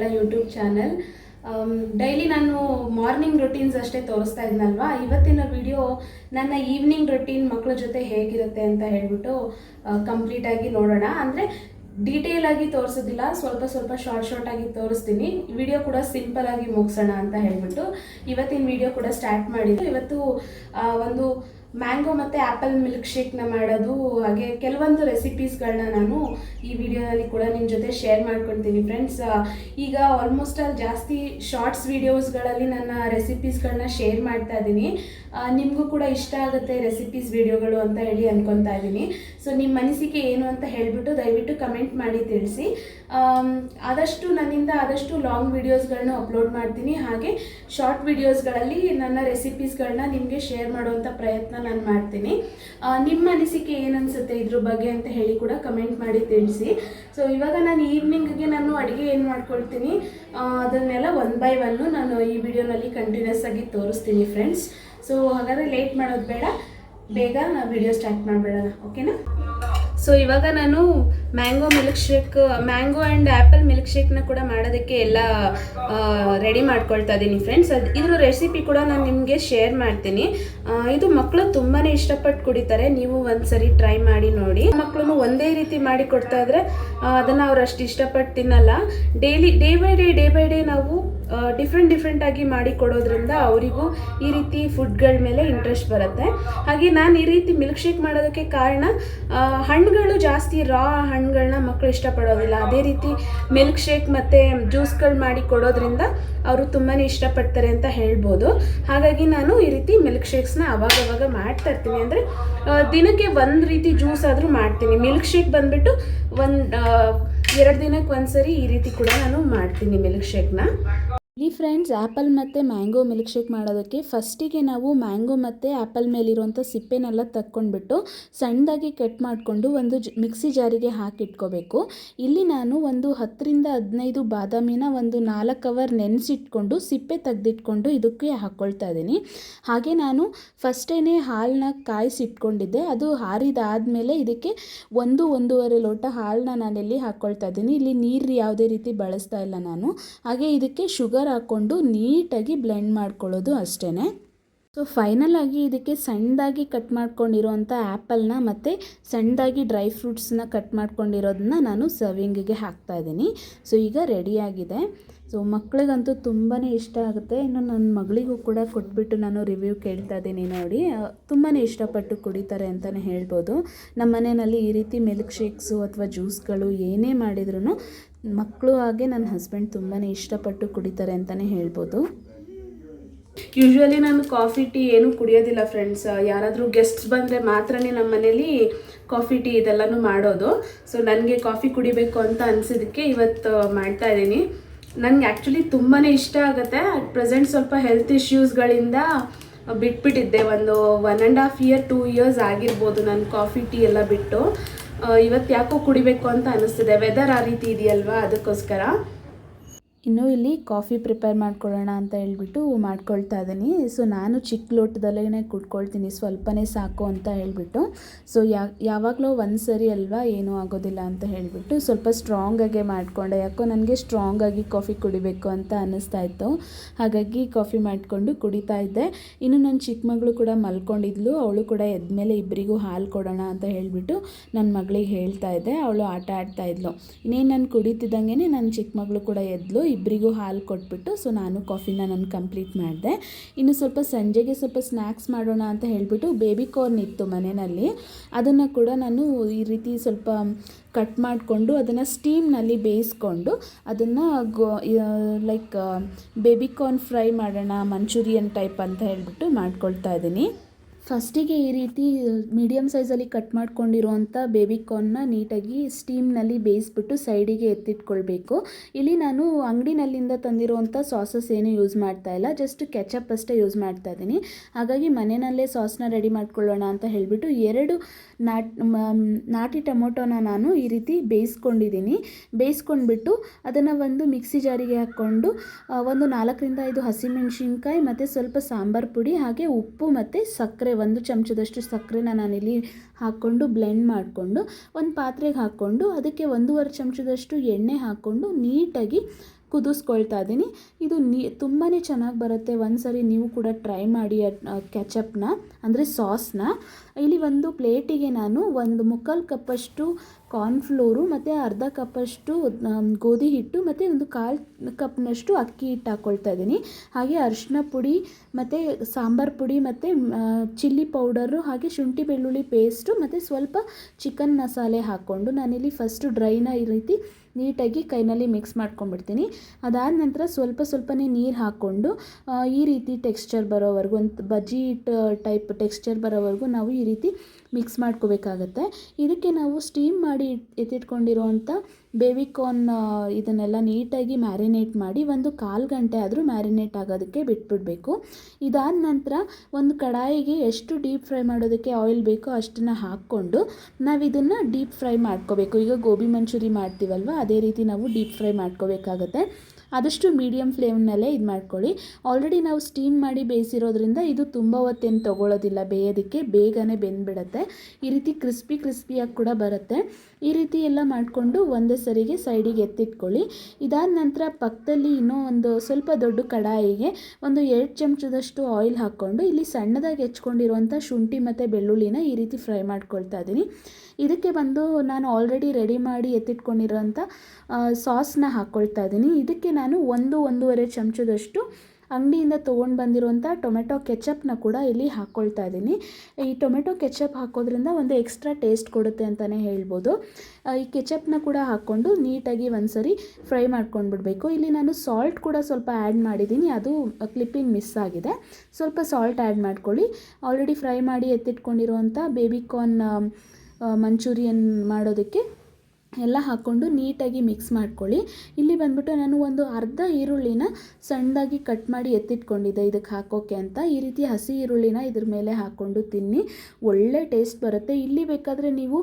Kannada YouTube channel daily ನಾನು morning routines ಅಷ್ಟೇ ತೋರಿಸ್ತಾ ಇದ್ನಲ್ವಾ? ಇವತ್ತಿನ ವಿಡಿಯೋ ನನ್ನ ಈವ್ನಿಂಗ್ ರೊಟೀನ್ ಮಕ್ಕಳ ಜೊತೆ ಹೇಗಿರುತ್ತೆ ಅಂತ ಹೇಳ್ಬಿಟ್ಟು ಕಂಪ್ಲೀಟಾಗಿ ನೋಡೋಣ. ಅಂದರೆ ಡೀಟೇಲ್ ಆಗಿ ತೋರಿಸೋದಿಲ್ಲ, ಸ್ವಲ್ಪ ಸ್ವಲ್ಪ ಶಾರ್ಟ್ ಶಾರ್ಟ್ ಆಗಿ ತೋರಿಸ್ತೀನಿ. ವಿಡಿಯೋ ಕೂಡ ಸಿಂಪಲ್ ಆಗಿ ಮುಗಿಸೋಣ ಅಂತ ಹೇಳ್ಬಿಟ್ಟು, ಇವತ್ತಿನ ವಿಡಿಯೋ ಕೂಡ ಸ್ಟಾರ್ಟ್ ಮಾಡಿದ್ದು. ಇವತ್ತು ಒಂದು ಮ್ಯಾಂಗೋ ಮತ್ತು ಆ್ಯಪಲ್ ಮಿಲ್ಕ್ ಶೇಕ್ನ ಮಾಡೋದು, ಹಾಗೆ ಕೆಲವೊಂದು ರೆಸಿಪೀಸ್ಗಳನ್ನ ನಾನು ಈ ವಿಡಿಯೋದಲ್ಲಿ ಕೂಡ ನಿಮ್ಮ ಜೊತೆ ಶೇರ್ ಮಾಡ್ಕೊಳ್ತೀನಿ ಫ್ರೆಂಡ್ಸ್ ಈಗ ಆಲ್ಮೋಸ್ಟ್ ಆಲ್ ಜಾಸ್ತಿ ಶಾರ್ಟ್ಸ್ ವಿಡಿಯೋಸ್ಗಳಲ್ಲಿ ನನ್ನ ರೆಸಿಪೀಸ್ಗಳನ್ನ ಶೇರ್ ಮಾಡ್ತಾ ಇದ್ದೀನಿ. ನಿಮಗೂ ಕೂಡ ಇಷ್ಟ ಆಗುತ್ತೆ ರೆಸಿಪೀಸ್ ವಿಡಿಯೋಗಳು ಅಂತ ಹೇಳಿ ಅನ್ಕೊತಾ ಇದ್ದೀನಿ. ಸೊ ನಿಮ್ಮ ಮನಸ್ಸಿಗೆ ಏನು ಅಂತ ಹೇಳಿಬಿಟ್ಟು ದಯವಿಟ್ಟು ಕಮೆಂಟ್ ಮಾಡಿ ತಿಳಿಸಿ. ಆದಷ್ಟು ನನ್ನಿಂದ ಆದಷ್ಟು ಲಾಂಗ್ ವಿಡಿಯೋಸ್ಗಳನ್ನ ಅಪ್ಲೋಡ್ ಮಾಡ್ತೀನಿ. ಹಾಗೆ ಶಾರ್ಟ್ ವಿಡಿಯೋಸ್ಗಳಲ್ಲಿ ನನ್ನ ರೆಸಿಪೀಸ್ಗಳನ್ನ ನಿಮಗೆ ಶೇರ್ ಮಾಡುವಂಥ ಪ್ರಯತ್ನ ನಾನು ಮಾಡ್ತೀನಿ. ನಿಮ್ಮ ಅನಿಸಿಕೆ ಏನನ್ಸುತ್ತೆ ಇದ್ರ ಬಗ್ಗೆ ಅಂತ ಹೇಳಿ ಕೂಡ ಕಮೆಂಟ್ ಮಾಡಿ ತಿಳಿಸಿ. ಸೊ ಇವಾಗ ನಾನು ಈವ್ನಿಂಗ್ಗೆ ನಾನು ಅಡುಗೆ ಏನು ಮಾಡ್ಕೊಳ್ತೀನಿ? ಅದನ್ನೆಲ್ಲ ಒನ್ ಬೈ ಒನ್ನು ನಾನು ಈ ವಿಡಿಯೋನಲ್ಲಿ ಕಂಟಿನ್ಯೂಸ್ ಆಗಿ ತೋರಿಸ್ತೀನಿ ಫ್ರೆಂಡ್ಸ್ ಸೊ ಹಾಗಾದ್ರೆ ಲೇಟ್ ಮಾಡೋದು ಬೇಡ. ಬೇಗ ನಾವು ವಿಡಿಯೋ ಸ್ಟಾರ್ಟ್ ಮಾಡಿಬಿಡೋಣ ಓಕೆನಾ ಸೊ ಇವಾಗ ನಾನು mango milk shake mango and apple milk ಶೇಕ್ನ ಕೂಡ ಮಾಡೋದಕ್ಕೆ ಎಲ್ಲ ರೆಡಿ ಮಾಡ್ಕೊಳ್ತಾ ಇದ್ದೀನಿ ಫ್ರೆಂಡ್ಸ್ ಅದು ಇದ್ರ ರೆಸಿಪಿ ಕೂಡ ನಾನು ನಿಮಗೆ ಶೇರ್ ಮಾಡ್ತೀನಿ. ಇದು ಮಕ್ಕಳು ತುಂಬಾ ಇಷ್ಟಪಟ್ಟು ಕುಡಿತಾರೆ. ನೀವು ಒಂದ್ಸರಿ ಟ್ರೈ ಮಾಡಿ ನೋಡಿ. ಮಕ್ಕಳು ಒಂದೇ ರೀತಿ ಮಾಡಿ ಕೊಡ್ತಾ ಇದ್ರೆ ಅದನ್ನು ಅವ್ರು ಅಷ್ಟು ಇಷ್ಟಪಟ್ಟು ತಿನ್ನಲ್ಲ. Daily day by day day by day ನಾವು ಡಿಫ್ರೆಂಟ್ ಡಿಫ್ರೆಂಟಾಗಿ ಮಾಡಿ ಕೊಡೋದ್ರಿಂದ ಅವರಿಗೂ ಈ ರೀತಿ ಫುಡ್ಗಳ ಮೇಲೆ ಇಂಟ್ರೆಸ್ಟ್ ಬರುತ್ತೆ. ಹಾಗೆ ನಾನು ಈ ರೀತಿ ಮಿಲ್ಕ್ ಶೇಕ್ ಮಾಡೋದಕ್ಕೆ ಕಾರಣ ಹಣ್ಣುಗಳು ಜಾಸ್ತಿ ರಾ ಹಣ್ಣುಗಳನ್ನ ಮಕ್ಕಳು ಇಷ್ಟಪಡೋದಿಲ್ಲ. ಅದೇ ರೀತಿ ಮಿಲ್ಕ್ ಶೇಕ್ ಮತ್ತು ಜ್ಯೂಸ್ಗಳು ಮಾಡಿ ಕೊಡೋದ್ರಿಂದ ಅವರು ತುಂಬಾ ಇಷ್ಟಪಡ್ತಾರೆ ಅಂತ ಹೇಳ್ಬೋದು. ಹಾಗಾಗಿ ನಾನು ಈ ರೀತಿ ಮಿಲ್ಕ್ ಶೇಕ್ಸ್ನ ಅವಾಗವಾಗ ಅವಾಗ ಮಾಡ್ತಾ ಇರ್ತೀನಿ. ಅಂದರೆ ದಿನಕ್ಕೆ ಒಂದು ರೀತಿ ಜ್ಯೂಸ್ ಆದರೂ ಮಾಡ್ತೀನಿ. ಮಿಲ್ಕ್ ಶೇಕ್ ಬಂದುಬಿಟ್ಟು ಒಂದು ಎರಡು ದಿನಕ್ಕೆ ಒಂದ್ಸರಿ ಈ ರೀತಿ ಕೂಡ ನಾನು ಮಾಡ್ತೀನಿ ಮಿಲ್ಕ್ ಶೇಕ್ನ ಇಲ್ಲಿ ಫ್ರೆಂಡ್ಸ್ ಆ್ಯಪಲ್ ಮತ್ತು ಮ್ಯಾಂಗೋ ಮಿಲ್ಕ್ ಶೇಕ್ ಮಾಡೋದಕ್ಕೆ ಫಸ್ಟಿಗೆ ನಾವು ಮ್ಯಾಂಗೋ ಮತ್ತು ಆ್ಯಪಲ್ ಮೇಲಿರುವಂಥ ಸಿಪ್ಪೆನೆಲ್ಲ ತಕ್ಕೊಂಡ್ಬಿಟ್ಟು ಸಣ್ಣದಾಗಿ ಕಟ್ ಮಾಡಿಕೊಂಡು ಒಂದು ಜ್, ಮಿಕ್ಸಿ ಜಾರಿಗೆ ಹಾಕಿಟ್ಕೋಬೇಕು. ಇಲ್ಲಿ ನಾನು ಒಂದು ಹತ್ತರಿಂದ ಹದಿನೈದು ಬಾದಾಮಿನ ಒಂದು ನಾಲ್ಕು ಅವರ್ ನೆನೆಸಿಟ್ಕೊಂಡು ಸಿಪ್ಪೆ ತೆಗೆದಿಟ್ಕೊಂಡು ಇದಕ್ಕೆ ಹಾಕ್ಕೊಳ್ತಾ ಇದ್ದೀನಿ. ಹಾಗೆ ನಾನು ಫಸ್ಟೇ ಹಾಲನ್ನ ಕಾಯಿಸಿಟ್ಕೊಂಡಿದ್ದೆ, ಅದು ಹಾರಿದಾದಮೇಲೆ ಇದಕ್ಕೆ ಒಂದು ಒಂದೂವರೆ ಲೋಟ ಹಾಲನ್ನ ನಾನಿಲ್ಲಿ ಹಾಕ್ಕೊಳ್ತಾ ಇದ್ದೀನಿ. ಇಲ್ಲಿ ನೀರು ಯಾವುದೇ ರೀತಿ ಬಳಸ್ತಾ ಇಲ್ಲ ನಾನು. ಹಾಗೆ ಇದಕ್ಕೆ ಶುಗರ್ ಹಾಕ್ಕೊಂಡು ನೀಟಾಗಿ ಬ್ಲೆಂಡ್ ಮಾಡ್ಕೊಳ್ಳೋದು ಅಷ್ಟೇ ಸೊ ಫೈನಲ್ ಆಗಿ ಇದಕ್ಕೆ ಸಣ್ಣದಾಗಿ ಕಟ್ ಮಾಡ್ಕೊಂಡಿರೋಂಥ ಆ್ಯಪಲ್ನ ಮತ್ತು ಸಣ್ಣದಾಗಿ ಡ್ರೈ ಫ್ರೂಟ್ಸ್ನ ಕಟ್ ಮಾಡ್ಕೊಂಡಿರೋದನ್ನ ನಾನು ಸರ್ವಿಂಗಿಗೆ ಹಾಕ್ತಾ ಇದ್ದೀನಿ. ಸೊ ಈಗ ರೆಡಿಯಾಗಿದೆ ಸೊ ಮಕ್ಳಿಗಂತೂ ತುಂಬಾ ಇಷ್ಟ ಆಗುತ್ತೆ. ಇನ್ನು ನನ್ನ ಮಗಳಿಗೂ ಕೂಡ ಕೊಟ್ಬಿಟ್ಟು ನಾನು ರಿವ್ಯೂ ಕೇಳ್ತಾ ಇದ್ದೀನಿ ನೋಡಿ. ತುಂಬಾ ಇಷ್ಟಪಟ್ಟು ಕುಡಿತಾರೆ ಅಂತಲೇ ಹೇಳ್ಬೋದು. ನಮ್ಮ ಮನೆಯಲ್ಲಿ ಈ ರೀತಿ ಮಿಲ್ಕ್ ಶೇಕ್ಸು ಅಥವಾ ಜ್ಯೂಸ್ಗಳು ಏನೇ ಮಾಡಿದ್ರೂ ಮಕ್ಕಳು ಹಾಗೆ ನನ್ನ ಹಸ್ಬೆಂಡ್ ತುಂಬಾ ಇಷ್ಟಪಟ್ಟು ಕುಡಿತಾರೆ ಅಂತಲೇ ಹೇಳ್ಬೋದು. ಯೂಶ್ವಲಿ ನಾನು ಕಾಫಿ ಟೀ ಏನು ಕುಡಿಯೋದಿಲ್ಲ ಫ್ರೆಂಡ್ಸ್ ಯಾರಾದರೂ ಗೆಸ್ಟ್ಸ್ ಬಂದರೆ ಮಾತ್ರನೇ ನಮ್ಮ ಮನೇಲಿ ಕಾಫಿ ಟೀ ಇದೆಲ್ಲನೂ ಮಾಡೋದು. ಸೊ ನನಗೆ ಕಾಫಿ ಕುಡಿಬೇಕು ಅಂತ ಅನಿಸಿದ್ದಕ್ಕೆ ಇವತ್ತು ಮಾಡ್ತಾ ಇದ್ದೀನಿ. ನನಗೆ ಆ್ಯಕ್ಚುಲಿ ತುಂಬಾ ಇಷ್ಟ ಆಗುತ್ತೆ. ಅಟ್ ಪ್ರೆಸೆಂಟ್ ಸ್ವಲ್ಪ ಹೆಲ್ತ್ ಇಶ್ಯೂಸ್ಗಳಿಂದ ಬಿಟ್ಬಿಟ್ಟಿದ್ದೆ. ಒಂದು one and half year two years ಆಗಿರ್ಬೋದು ನಾನು ಕಾಫಿ ಟೀ ಎಲ್ಲ ಬಿಟ್ಟು. ಇವತ್ತು ಯಾಕೋ ಕುಡಿಬೇಕು ಅಂತ ಅನಿಸ್ತಿದೆ. ವೆದರ್ ಆ ರೀತಿ ಇದೆಯಲ್ವಾ ಅದಕ್ಕೋಸ್ಕರ. ಇನ್ನು ಇಲ್ಲಿ ಕಾಫಿ ಪ್ರಿಪೇರ್ ಮಾಡ್ಕೊಳ್ಳೋಣ ಅಂತ ಹೇಳ್ಬಿಟ್ಟು ಮಾಡ್ಕೊಳ್ತಾ ಇದ್ದೀನಿ. ಸೊ ನಾನು ಚಿಕ್ಕ ಲೋಟದಲ್ಲೇ ಕುಟ್ಕೊಳ್ತೀನಿ ಸ್ವಲ್ಪನೇ ಸಾಕು ಅಂತ ಹೇಳ್ಬಿಟ್ಟು. ಸೊ ಯಾ, ಯಾವಾಗಲೂ ಒಂದು ಸರಿ ಅಲ್ವಾ ಏನೂ ಆಗೋದಿಲ್ಲ ಅಂತ ಹೇಳಿಬಿಟ್ಟು ಸ್ವಲ್ಪ ಸ್ಟ್ರಾಂಗಾಗೆ ಮಾಡಿಕೊಂಡೆ. ಯಾಕೋ ನನಗೆ ಸ್ಟ್ರಾಂಗಾಗಿ ಕಾಫಿ ಕುಡಿಬೇಕು ಅಂತ ಅನ್ನಿಸ್ತಾ ಇತ್ತು. ಹಾಗಾಗಿ ಕಾಫಿ ಮಾಡಿಕೊಂಡು ಕುಡಿತಾ ಇದ್ದೆ. ಇನ್ನು ನನ್ನ ಚಿಕ್ಕ ಮಗಳು ಕೂಡ ಮಲ್ಕೊಂಡಿದ್ಲು. ಅವಳು ಕೂಡ ಎದ್ಮೇಲೆ ಇಬ್ಬರಿಗೂ ಹಾಲು ಕೊಡೋಣ ಅಂತ ಹೇಳಿಬಿಟ್ಟು ನನ್ನ ಮಗಳಿಗೆ ಹೇಳ್ತಾ ಇದ್ದೆ. ಅವಳು ಆಟ ಆಡ್ತಾ ಇದ್ಲು. ಇನ್ನೇನು ನಾನು ಕುಡಿತಿದ್ದಂಗೆ ನನ್ನ ಚಿಕ್ಕ ಮಗಳು ಕೂಡ ಎದ್ಲು. ಇಬ್ಬರಿಗೂ ಹಾಲು ಕೊಟ್ಬಿಟ್ಟು ಸೊ ನಾನು ಕಾಫಿನ ನಾನು ಕಂಪ್ಲೀಟ್ ಮಾಡಿದೆ. ಇನ್ನು ಸ್ವಲ್ಪ ಸಂಜೆಗೆ ಸ್ವಲ್ಪ ಸ್ನ್ಯಾಕ್ಸ್ ಮಾಡೋಣ ಅಂತ ಹೇಳಿಬಿಟ್ಟು ಬೇಬಿ ಕಾರ್ನ್ ಇತ್ತು ಮನೆಯಲ್ಲಿ. ಅದನ್ನು ಕೂಡ ನಾನು ಈ ರೀತಿ ಸ್ವಲ್ಪ ಕಟ್ ಮಾಡಿಕೊಂಡು ಅದನ್ನು ಸ್ಟೀಮ್ನಲ್ಲಿ ಬೇಯಿಸ್ಕೊಂಡು ಅದನ್ನು go like baby corn fry ಮಾಡೋಣ ಮಂಚೂರಿಯನ್ ಟೈಪ್ ಅಂತ ಹೇಳಿಬಿಟ್ಟು ಮಾಡ್ಕೊಳ್ತಾ ಇದ್ದೀನಿ. ಫಸ್ಟಿಗೆ ಈ ರೀತಿ ಮೀಡಿಯಮ್ ಸೈಜಲ್ಲಿ ಕಟ್ ಮಾಡ್ಕೊಂಡಿರುವಂಥ ಬೇಬಿ ಕಾರ್ನ್ನ ನೀಟಾಗಿ ಸ್ಟೀಮ್ನಲ್ಲಿ ಬೇಯಿಸ್ಬಿಟ್ಟು ಸೈಡಿಗೆ ಎತ್ತಿಟ್ಕೊಳ್ಬೇಕು. ಇಲ್ಲಿ ನಾನು ಅಂಗಡಿನಲ್ಲಿಂದ ತಂದಿರುವಂಥ ಸಾಸಸ್ ಏನು ಯೂಸ್ ಮಾಡ್ತಾ ಇಲ್ಲ, ಜಸ್ಟ್ ಕೆಚಪ್ ಅಷ್ಟೇ ಯೂಸ್ ಮಾಡ್ತಾ ಇದ್ದೀನಿ. ಹಾಗಾಗಿ ಮನೆಯಲ್ಲೇ ಸಾಸ್ನ ರೆಡಿ ಮಾಡ್ಕೊಳ್ಳೋಣ ಅಂತ ಹೇಳಿಬಿಟ್ಟು ಎರಡು ನಾಟ್ ನಾಟಿ ಟೊಮೊಟೊನ ನಾನು ಈ ರೀತಿ ಬೇಯಿಸ್ಕೊಂಡಿದ್ದೀನಿ. ಬೇಯಿಸ್ಕೊಂಡ್ಬಿಟ್ಟು ಅದನ್ನು ಒಂದು ಮಿಕ್ಸಿ ಜಾರಿಗೆ ಹಾಕ್ಕೊಂಡು ಒಂದು ನಾಲ್ಕರಿಂದ ಐದು ಹಸಿಮೆಣಸಿನ್ಕಾಯಿ ಮತ್ತು ಸ್ವಲ್ಪ ಸಾಂಬಾರು ಪುಡಿ ಹಾಗೆ ಉಪ್ಪು ಮತ್ತು ಸಕ್ಕರೆ ಒಂದು ಚಮಚದಷ್ಟು ಸಕ್ಕರೆನ ನಾನಿಲ್ಲಿ ಹಾಕ್ಕೊಂಡು ಬ್ಲೆಂಡ್ ಮಾಡಿಕೊಂಡು, ಒಂದು ಪಾತ್ರೆಗೆ ಹಾಕ್ಕೊಂಡು, ಅದಕ್ಕೆ ಒಂದೂವರೆ ಚಮಚದಷ್ಟು ಎಣ್ಣೆ ಹಾಕ್ಕೊಂಡು ನೀಟಾಗಿ ಕುದಿಸ್ಕೊಳ್ತಾ ಇದ್ದೀನಿ. ಇದು ನೀ ತುಂಬಾ ಚೆನ್ನಾಗಿ ಬರುತ್ತೆ. ಒಂದು ಸರಿ ನೀವು ಕೂಡ ಟ್ರೈ ಮಾಡಿ ಕೆಚಪ್ನ, ಅಂದರೆ ಸಾಸ್ನ. ಇಲ್ಲಿ ಒಂದು ಪ್ಲೇಟಿಗೆ ನಾನು ಒಂದು ಮುಕ್ಕಾಲು ಕಪ್ಪಷ್ಟು ಕಾರ್ನ್ಫ್ಲೋರು, ಮತ್ತು ಅರ್ಧ ಕಪ್ಪಷ್ಟು ಗೋಧಿ ಹಿಟ್ಟು, ಮತ್ತು ಒಂದು ಕಾಲು ಕಪ್ನಷ್ಟು ಅಕ್ಕಿ ಹಿಟ್ಟು ಹಾಕ್ಕೊಳ್ತಾ ಇದ್ದೀನಿ. ಹಾಗೆ ಅರಿಶಿನ ಪುಡಿ, ಮತ್ತು ಸಾಂಬಾರು ಪುಡಿ, ಮತ್ತು ಚಿಲ್ಲಿ ಪೌಡರು, ಹಾಗೆ ಶುಂಠಿ ಬೆಳ್ಳುಳ್ಳಿ ಪೇಸ್ಟು, ಮತ್ತು ಸ್ವಲ್ಪ ಚಿಕನ್ ಮಸಾಲೆ ಹಾಕ್ಕೊಂಡು ನಾನಿಲ್ಲಿ ಫಸ್ಟು ಡ್ರೈನ ಈ ರೀತಿ ನೀಟಾಗಿ ಕೈನಲ್ಲಿ ಮಿಕ್ಸ್ ಮಾಡ್ಕೊಂಡ್ಬಿಡ್ತೀನಿ. ಅದಾದ ನಂತರ ಸ್ವಲ್ಪ ಸ್ವಲ್ಪನೇ ನೀರು ಹಾಕ್ಕೊಂಡು ಈ ರೀತಿ ಟೆಕ್ಸ್ಚರ್ ಬರೋವರೆಗೂ ಒಂದು ಬಜ್ಜಿ ಟೈಪ್ ಟೆಕ್ಸ್ಚರ್ ಬರೋವರೆಗೂ ನಾವು ಈ ರೀತಿ ಮಿಕ್ಸ್ ಮಾಡ್ಕೋಬೇಕಾಗತ್ತೆ. ಇದಕ್ಕೆ ನಾವು ಸ್ಟೀಮ್ ಮಾಡಿ ಇಟ್- ಎತ್ತಿಟ್ಕೊಂಡಿರೋವಂಥ ಬೇಬಿಕಾರ್ನ್ ಇದನ್ನೆಲ್ಲ ನೀಟಾಗಿ ಮ್ಯಾರಿನೇಟ್ ಮಾಡಿ ಒಂದು ಕಾಲು ಗಂಟೆ ಆದರೂ ಮ್ಯಾರಿನೇಟ್ ಆಗೋದಕ್ಕೆ ಬಿಟ್ಬಿಡಬೇಕು. ಇದಾದ ನಂತರ ಒಂದು ಕಡಾಯಿಗೆ ಎಷ್ಟು ಡೀಪ್ ಫ್ರೈ ಮಾಡೋದಕ್ಕೆ ಆಯಿಲ್ ಬೇಕೋ ಅಷ್ಟನ್ನು ಹಾಕ್ಕೊಂಡು ನಾವು ಇದನ್ನು ಡೀಪ್ ಫ್ರೈ ಮಾಡ್ಕೋಬೇಕು. ಈಗ ಗೋಬಿ ಮಂಚೂರಿ ಮಾಡ್ತೀವಲ್ವ, ಅದೇ ರೀತಿ ನಾವು ಡೀಪ್ ಫ್ರೈ ಮಾಡ್ಕೋಬೇಕಾಗತ್ತೆ. ಆದಷ್ಟು ಮೀಡಿಯಮ್ ಫ್ಲೇಮ್ನಲ್ಲೇ ಇದು ಮಾಡ್ಕೊಳ್ಳಿ. ಆಲ್ರೆಡಿ ನಾವು ಸ್ಟೀಮ್ ಮಾಡಿ ಬೇಯಿಸಿರೋದ್ರಿಂದ ಇದು ತುಂಬ ಹೊತ್ತೇನು ತೊಗೊಳ್ಳೋದಿಲ್ಲ ಬೇಯೋದಕ್ಕೆ ಬೇಗನೆ ಬೆಂದ್ಬಿಡತ್ತೆ. ಈ ರೀತಿ ಕ್ರಿಸ್ಪಿ ಕ್ರಿಸ್ಪಿಯಾಗಿ ಕೂಡ ಬರುತ್ತೆ. ಈ ರೀತಿ ಎಲ್ಲ ಮಾಡಿಕೊಂಡು ಒಂದೇ ಸರಿಗೆ ಸೈಡಿಗೆ ಎತ್ತಿಟ್ಕೊಳ್ಳಿ. ಇದಾದ ನಂತರ ಪಕ್ಕದಲ್ಲಿ ಇನ್ನೂ ಒಂದು ಸ್ವಲ್ಪ ದೊಡ್ಡ ಕಡಾಯಿಗೆ ಒಂದು ಎರಡು ಚಮಚದಷ್ಟು ಆಯಿಲ್ ಹಾಕ್ಕೊಂಡು ಇಲ್ಲಿ ಸಣ್ಣದಾಗಿ ಹೆಚ್ಕೊಂಡಿರುವಂಥ ಶುಂಠಿ ಮತ್ತು ಬೆಳ್ಳುಳ್ಳಿನ ಈ ರೀತಿ ಫ್ರೈ ಮಾಡ್ಕೊಳ್ತಾ ಇದ್ದೀನಿ. ಇದಕ್ಕೆ ಬಂದು ನಾನು ಆಲ್ರೆಡಿ ರೆಡಿ ಮಾಡಿ ಎತ್ತಿಟ್ಕೊಂಡಿರೋಂಥ ಸಾಸ್ನ ಹಾಕ್ಕೊಳ್ತಾ ಇದ್ದೀನಿ. ಇದಕ್ಕೆ ನಾನು ಒಂದು ಒಂದೂವರೆ ಚಮಚದಷ್ಟು ಅಂಗಡಿಯಿಂದ ತೊಗೊಂಡು ಬಂದಿರುವಂಥ ಟೊಮೆಟೊ ಕೆಚಪ್ನ ಕೂಡ ಇಲ್ಲಿ ಹಾಕ್ಕೊಳ್ತಾ ಇದ್ದೀನಿ. ಈ ಟೊಮೆಟೊ ಕೆಚಪ್ ಹಾಕೋದ್ರಿಂದ ಒಂದು ಎಕ್ಸ್ಟ್ರಾ ಟೇಸ್ಟ್ ಕೊಡುತ್ತೆ ಅಂತಲೇ ಹೇಳ್ಬೋದು. ಈ ಕೆಚಪ್ನ ಕೂಡ ಹಾಕ್ಕೊಂಡು ನೀಟಾಗಿ ಒಂದ್ಸರಿ ಫ್ರೈ ಮಾಡ್ಕೊಂಡು ಬಿಡಬೇಕು ಇಲ್ಲಿ ನಾನು ಸಾಲ್ಟ್ ಕೂಡ ಸ್ವಲ್ಪ ಆ್ಯಡ್ ಮಾಡಿದ್ದೀನಿ. ಅದು ಕ್ಲಿಪ್ಪಿಂಗ್ ಮಿಸ್ ಆಗಿದೆ. ಸ್ವಲ್ಪ ಸಾಲ್ಟ್ ಆ್ಯಡ್ ಮಾಡ್ಕೊಳ್ಳಿ. ಆಲ್ರೆಡಿ ಫ್ರೈ ಮಾಡಿ ಎತ್ತಿಟ್ಕೊಂಡಿರುವಂಥ ಬೇಬಿಕಾರ್ನ್ ಮಂಚೂರಿಯನ್ ಮಾಡೋದಕ್ಕೆ ಎಲ್ಲ ಹಾಕ್ಕೊಂಡು ನೀಟಾಗಿ ಮಿಕ್ಸ್ ಮಾಡ್ಕೊಳ್ಳಿ. ಇಲ್ಲಿ ಬಂದ್ಬಿಟ್ಟು ನಾನು ಒಂದು ಅರ್ಧ ಈರುಳ್ಳಿನ ಸಣ್ಣದಾಗಿ ಕಟ್ ಮಾಡಿ ಎತ್ತಿಟ್ಕೊಂಡಿದ್ದೆ ಇದಕ್ಕೆ ಹಾಕೋಕ್ಕೆ ಅಂತ. ಈ ರೀತಿ ಹಸಿ ಈರುಳ್ಳಿನ ಇದ್ರ ಮೇಲೆ ಹಾಕ್ಕೊಂಡು ತಿನ್ನಿ. ಒಳ್ಳೆ ಟೇಸ್ಟ್ ಬರುತ್ತೆ. ಇಲ್ಲಿ ಬೇಕಾದರೆ ನೀವು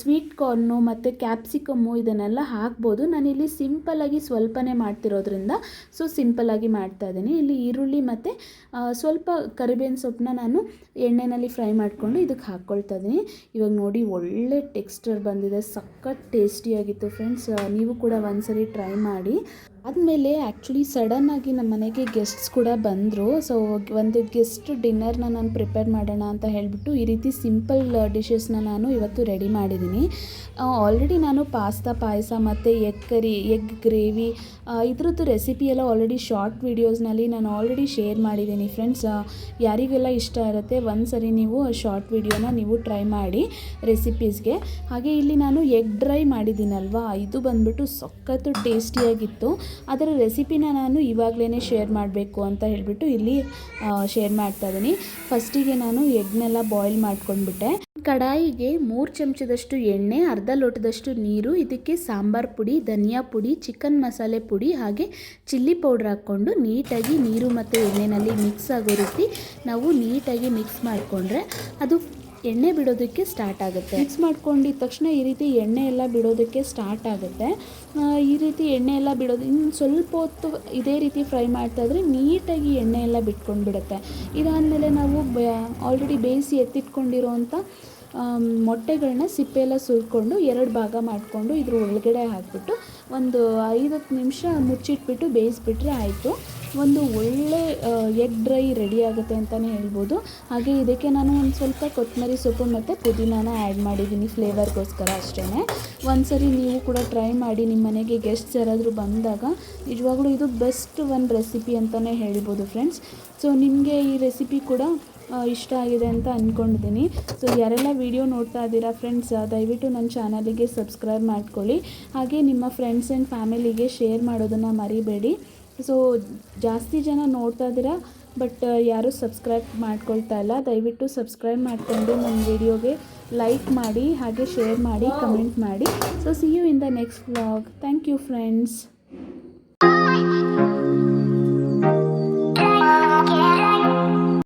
ಸ್ವೀಟ್ ಕಾರ್ನು ಮತ್ತು ಕ್ಯಾಪ್ಸಿಕಮ್ಮು ಇದನ್ನೆಲ್ಲ ಹಾಕ್ಬೋದು. ನಾನಿಲ್ಲಿ ಸಿಂಪಲ್ಲಾಗಿ ಸ್ವಲ್ಪನೇ ಮಾಡ್ತಿರೋದ್ರಿಂದ ಸೊ ಸಿಂಪಲ್ಲಾಗಿ ಮಾಡ್ತಾ ಇದ್ದೀನಿ. ಇಲ್ಲಿ ಈರುಳ್ಳಿ ಮತ್ತು ಸ್ವಲ್ಪ ಕರಿಬೇವಿನ ಸೊಪ್ಪನ್ನ ನಾನು ಎಣ್ಣೆಯಲ್ಲಿ ಫ್ರೈ ಮಾಡಿಕೊಂಡು ಇದಕ್ಕೆ ಹಾಕ್ಕೊಳ್ತಾ ಇದ್ದೀನಿ. ಇವಾಗ ನೋಡಿ ಒಳ್ಳೆ ಟೆಕ್ಸ್ಚರ್ ಬಂದಿದೆ. ಸಖತ್ ಟೇಸ್ಟಿಯಾಗಿತ್ತು ಫ್ರೆಂಡ್ಸ್. ನೀವು ಕೂಡ ಒಂದ್ಸರಿ ಟ್ರೈ ಮಾಡಿ. ಆದಮೇಲೆ ಆ್ಯಕ್ಚುಲಿ ಸಡನ್ನಾಗಿ ನಮ್ಮ ಮನೆಗೆ ಗೆಸ್ಟ್ಸ್ ಕೂಡ ಬಂದರು. ಸೊ ಒಂದು ಗೆಸ್ಟ್ ಡಿನ್ನರ್ನ ನಾನು ಪ್ರಿಪೇರ್ ಮಾಡೋಣ ಅಂತ ಹೇಳಿಬಿಟ್ಟು ಈ ರೀತಿ ಸಿಂಪಲ್ ಡಿಶಸ್ನ ನಾನು ಇವತ್ತು ರೆಡಿ ಮಾಡಿದ್ದೀನಿ. ಆಲ್ರೆಡಿ ನಾನು ಪಾಸ್ತಾ ಪಾಯಸ ಮತ್ತು ಎಗ್ ಕರಿ ಎಗ್ ಗ್ರೇವಿ ಇದ್ರದ್ದು ರೆಸಿಪಿ ಎಲ್ಲ ಆಲ್ರೆಡಿ ಶಾರ್ಟ್ ವೀಡಿಯೋಸ್ನಲ್ಲಿ ನಾನು ಆಲ್ರೆಡಿ ಶೇರ್ ಮಾಡಿದ್ದೀನಿ ಫ್ರೆಂಡ್ಸ್ ಯಾರಿಗೆಲ್ಲ ಇಷ್ಟ ಇರುತ್ತೆ ಒಂದು ಸರಿ ನೀವು ಶಾರ್ಟ್ ವೀಡಿಯೋನ ನೀವು ಟ್ರೈ ಮಾಡಿ ರೆಸಿಪೀಸ್ಗೆ ಹಾಗೆ ಇಲ್ಲಿ ನಾನು ಎಗ್ ಡ್ರೈ ಮಾಡಿದ್ದೀನಲ್ವಾ? ಇದು ಬಂದ್ಬಿಟ್ಟು ಸಖತ್ತು ಟೇಸ್ಟಿಯಾಗಿತ್ತು ಅದರ ರೆಸಿಪಿನ ನಾನು ಇವಾಗಲೇ ಶೇರ್ ಮಾಡಬೇಕು ಅಂತ ಹೇಳಿಬಿಟ್ಟು ಇಲ್ಲಿ ಶೇರ್ ಮಾಡ್ತಾ ಇದ್ದೀನಿ. ಫಸ್ಟಿಗೆ ನಾನು ಎಗ್ನೆಲ್ಲ ಬಾಯ್ಲ್ ಮಾಡ್ಕೊಂಡ್ಬಿಟ್ಟೆ. ಕಡಾಯಿಗೆ ಮೂರು ಚಮಚದಷ್ಟು ಎಣ್ಣೆ, ಅರ್ಧ ಲೋಟದಷ್ಟು ನೀರು, ಇದಕ್ಕೆ ಸಾಂಬಾರ್ ಪುಡಿ, ಧನಿಯಾ ಪುಡಿ, ಚಿಕನ್ ಮಸಾಲೆ ಪುಡಿ ಹಾಗೆ ಚಿಲ್ಲಿ ಪೌಡ್ರ್ ಹಾಕ್ಕೊಂಡು ನೀಟಾಗಿ ನೀರು ಮತ್ತು ಎಣ್ಣೆಯಲ್ಲಿ ಮಿಕ್ಸ್ ಆಗೋ ರೀತಿ ನಾವು ನೀಟಾಗಿ ಮಿಕ್ಸ್ ಮಾಡಿಕೊಂಡ್ರೆ ಅದು ಎಣ್ಣೆ ಬಿಡೋದಕ್ಕೆ ಸ್ಟಾರ್ಟ್ ಆಗುತ್ತೆ. ಮಿಕ್ಸ್ ಮಾಡ್ಕೊಂಡಿದ ತಕ್ಷಣ ಈ ರೀತಿ ಎಣ್ಣೆ ಎಲ್ಲ ಬಿಡೋದಕ್ಕೆ ಸ್ಟಾರ್ಟ್ ಆಗುತ್ತೆ. ಈ ರೀತಿ ಎಣ್ಣೆ ಎಲ್ಲ ಬಿಡೋದು ಇನ್ನು ಸ್ವಲ್ಪ ಹೊತ್ತು ಇದೇ ರೀತಿ ಫ್ರೈ ಮಾಡ್ತಾ ಇದ್ರೆ ನೀಟಾಗಿ ಎಣ್ಣೆ ಎಲ್ಲ ಬಿಟ್ಕೊಂಡು ಬಿಡುತ್ತೆ ಇದಾದಮೇಲೆ ನಾವು ಆಲ್ರೆಡಿ ಬೇಯಿಸಿ ಎತ್ತಿಟ್ಕೊಂಡಿರೋವಂಥ ಮೊಟ್ಟೆಗಳನ್ನ ಸಿಪ್ಪೆ ಸುರ್ಕೊಂಡು ಎರಡು ಭಾಗ ಮಾಡಿಕೊಂಡು ಇದ್ರ ಒಳಗಡೆ ಹಾಕಿಬಿಟ್ಟು ಒಂದು ಐದು ನಿಮಿಷ ಮುಚ್ಚಿಟ್ಬಿಟ್ಟು ಬೇಯಿಸ್ಬಿಟ್ರೆ ಆಯಿತು. ಒಂದು ಒಳ್ಳೆ ಎಗ್ ಡ್ರೈ ರೆಡಿ ಆಗುತ್ತೆ ಅಂತಲೇ ಹೇಳ್ಬೋದು. ಹಾಗೆ ಇದಕ್ಕೆ ನಾನು ಒಂದು ಸ್ವಲ್ಪ ಕೊತ್ತಂಬರಿ ಸೊಪ್ಪು ಮತ್ತು ಪುದೀನಾನ ಆ್ಯಡ್ ಮಾಡಿದ್ದೀನಿ ಫ್ಲೇವರ್ಗೋಸ್ಕರ ಅಷ್ಟೇ ಒಂದು ಸರಿ ನೀವು ಕೂಡ ಟ್ರೈ ಮಾಡಿ ನಿಮ್ಮ ಮನೆಗೆ ಗೆಸ್ಟ್ಸ್ ಯಾರಾದರೂ ಬಂದಾಗ ನಿಜವಾಗ್ಲೂ ಇದು ಬೆಸ್ಟ್ ಒಂದು ರೆಸಿಪಿ ಅಂತಲೇ ಹೇಳ್ಬೋದು ಫ್ರೆಂಡ್ಸ್. ಸೊ, ನಿಮಗೆ ಈ ರೆಸಿಪಿ ಕೂಡ ಇಷ್ಟ ಆಗಿದೆ ಅಂತ ಅಂದ್ಕೊಂಡಿದ್ದೀನಿ ಸೊ ಯಾರೆಲ್ಲ ವಿಡಿಯೋ ನೋಡ್ತಾ ಇದ್ದೀರಾ ಫ್ರೆಂಡ್ಸ್ ದಯವಿಟ್ಟು ನನ್ನ ಚಾನಲಿಗೆ ಸಬ್ಸ್ಕ್ರೈಬ್ ಮಾಡ್ಕೊಳ್ಳಿ. ಹಾಗೆ ನಿಮ್ಮ ಫ್ರೆಂಡ್ಸ್ ಆ್ಯಂಡ್ ಫ್ಯಾಮಿಲಿಗೆ ಶೇರ್ ಮಾಡೋದನ್ನು ಮರಿಬೇಡಿ. ಸೊ ಜಾಸ್ತಿ ಜನ ನೋಡ್ತಾ ಇದ್ದೀರಾ ಬಟ್ ಯಾರೂ ಸಬ್ಸ್ಕ್ರೈಬ್ ಮಾಡ್ಕೊಳ್ತಾ ಇಲ್ಲ. ದಯವಿಟ್ಟು ಸಬ್ಸ್ಕ್ರೈಬ್ ಮಾಡಿಕೊಂಡು ನನ್ನ ವಿಡಿಯೋಗೆ ಲೈಕ್ ಮಾಡಿ, ಹಾಗೆ ಶೇರ್ ಮಾಡಿ ಕಮೆಂಟ್ ಮಾಡಿ. So see you in the next vlog thank you friends